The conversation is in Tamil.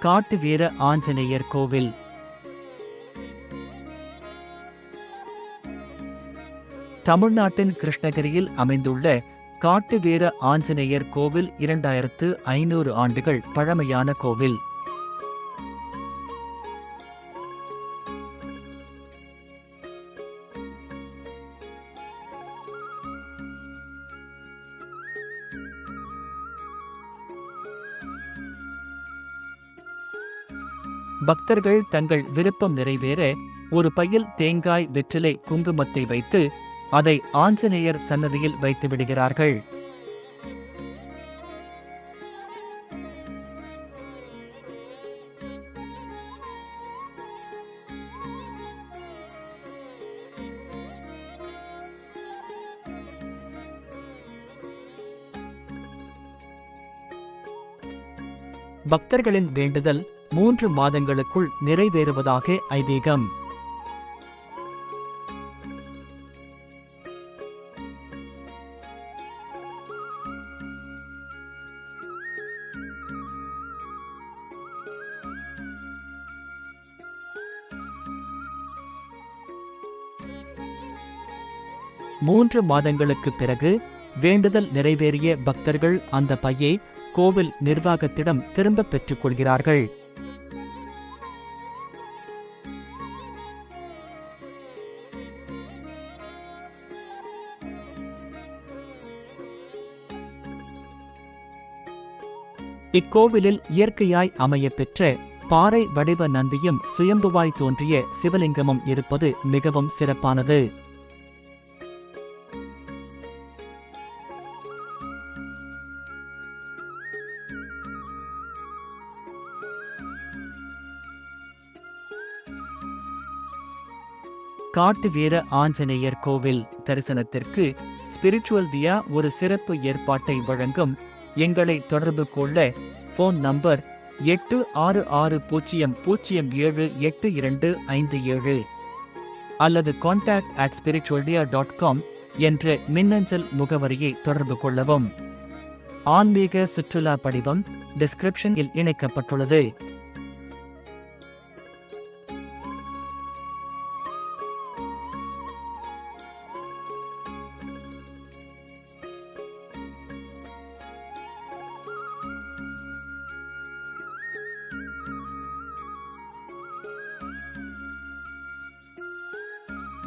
காட்டு வீர ஆஞ்சநேயர் கோவில். தமிழ்நாட்டின் கிருஷ்ணகிரியில் அமைந்துள்ள காட்டு வீர ஆஞ்சநேயர் கோவில் இரண்டாயிரத்து ஐநூறு ஆண்டுகள் பழமையான கோவில். பக்தர்கள் தங்கள் விருப்பம் நிறைவேற ஒரு பையில் தேங்காய் வெற்றிலை குங்குமத்தை வைத்து அதை ஆஞ்சநேயர் சன்னதியில் வைத்து விடுகிறார்கள். பக்தர்களின் வேண்டுதல் மூன்று மாதங்களுக்குள் நிறைவேறுவதாக ஐதீகம். மூன்று மாதங்களுக்கு பிறகு வேண்டுதல் நிறைவேறிய பக்தர்கள் அந்த பையை கோவில் நிர்வாகத்திடம் திரும்பப் பெற்றுக் இக்கோவிலில் இயற்கையாய் அமைய பெற்ற பாறை வடிவ நந்தியும் சுயம்புவாய் தோன்றிய சிவலிங்கமும் இருப்பது மிகவும் சிறப்பானது. காட்டு வீர ஆஞ்சநேயர் கோவில் தரிசனத்திற்கு ஸ்பிரிச்சுவல் தியா ஒரு சிறப்பு ஏற்பாட்டை வழங்கும் எங்களை தொடர்பு கொள்ள ஃபோன் நம்பர் எட்டு ஆறு ஆறு பூஜ்ஜியம் பூஜ்ஜியம் ஏழு எட்டு இரண்டு ஐந்து ஏழு அல்லது contact at spiritualtia dot com என்ற மின்னஞ்சல் முகவரியை தொடர்பு கொள்ளவும். ஆன்மீக சுற்றுலா படிவம் டிஸ்கிரிப்ஷனில் இணைக்கப்பட்டுள்ளது.